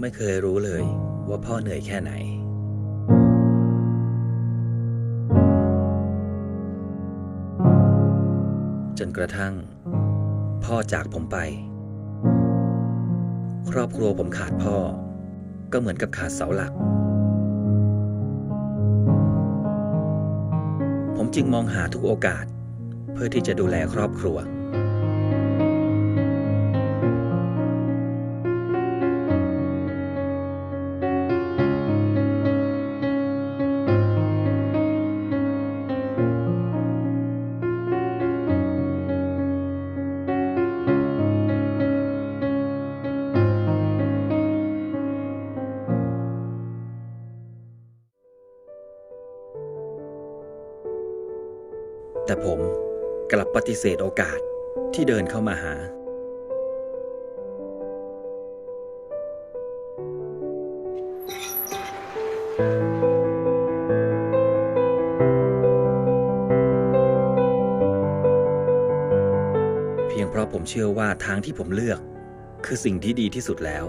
ไม่เคยรู้เลยว่าพ่อเหนื่อยแค่ไหน จนกระทั่ง พ่อจากผมไป ครอบครัวผมขาดพ่อ ก็เหมือนกับขาดเสาหลัก ผมจึงมองหาทุกโอกาส เพื่อที่จะดูแลครอบครัว แต่ผมกลับปฏิเสธโอกาสที่เดินเข้ามาหา เพียงเพราะผมเชื่อว่าทางที่ผมเลือก คือสิ่งที่ดีที่สุดแล้ว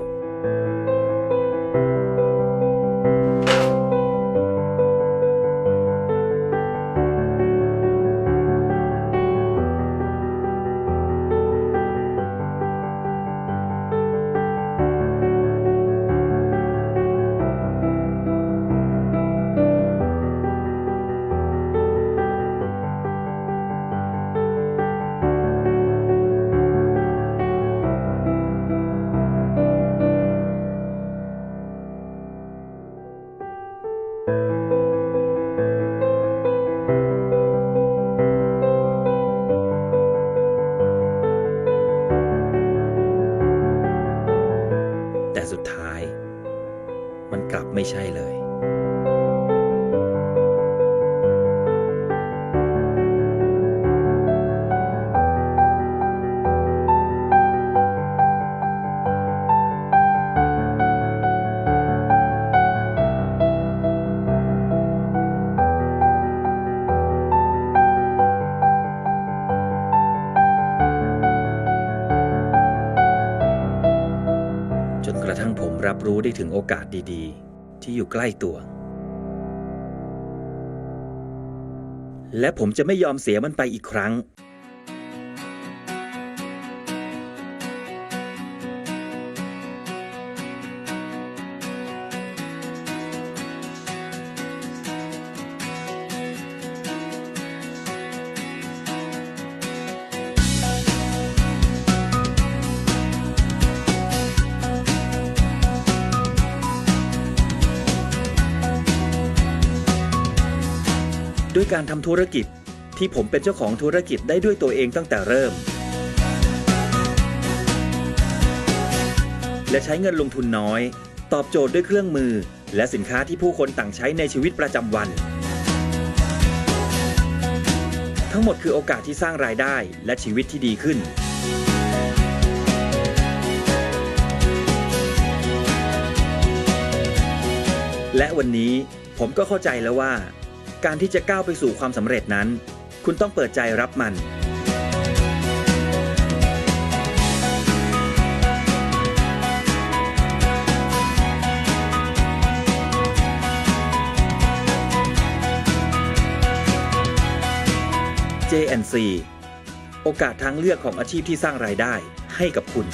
แต่สุดท้าย มันกลับไม่ใช่เลย รับรู้ได้ถึงโอกาสดีๆ ที่อยู่ใกล้ตัว และผมจะไม่ยอมเสียมันไปอีกครั้ง ด้วยการทำธุรกิจที่ผมเป็นเจ้าของธุรกิจได้ด้วยตัวเองตั้งแต่เริ่ม และใช้เงินลงทุนน้อย ตอบโจทย์ด้วยเครื่องมือ และสินค้าที่ผู้คนต่างใช้ในชีวิตประจำวัน ทั้งหมดคือโอกาสที่สร้างรายได้และชีวิตที่ดีขึ้นและวันนี้ผมก็เข้าใจแล้วว่า การที่จะก้าวไปสู่ความสำเร็จนั้น คุณต้องเปิดใจรับมัน JNC โอกาสทางเลือกของอาชีพที่สร้างรายได้ให้กับคุณ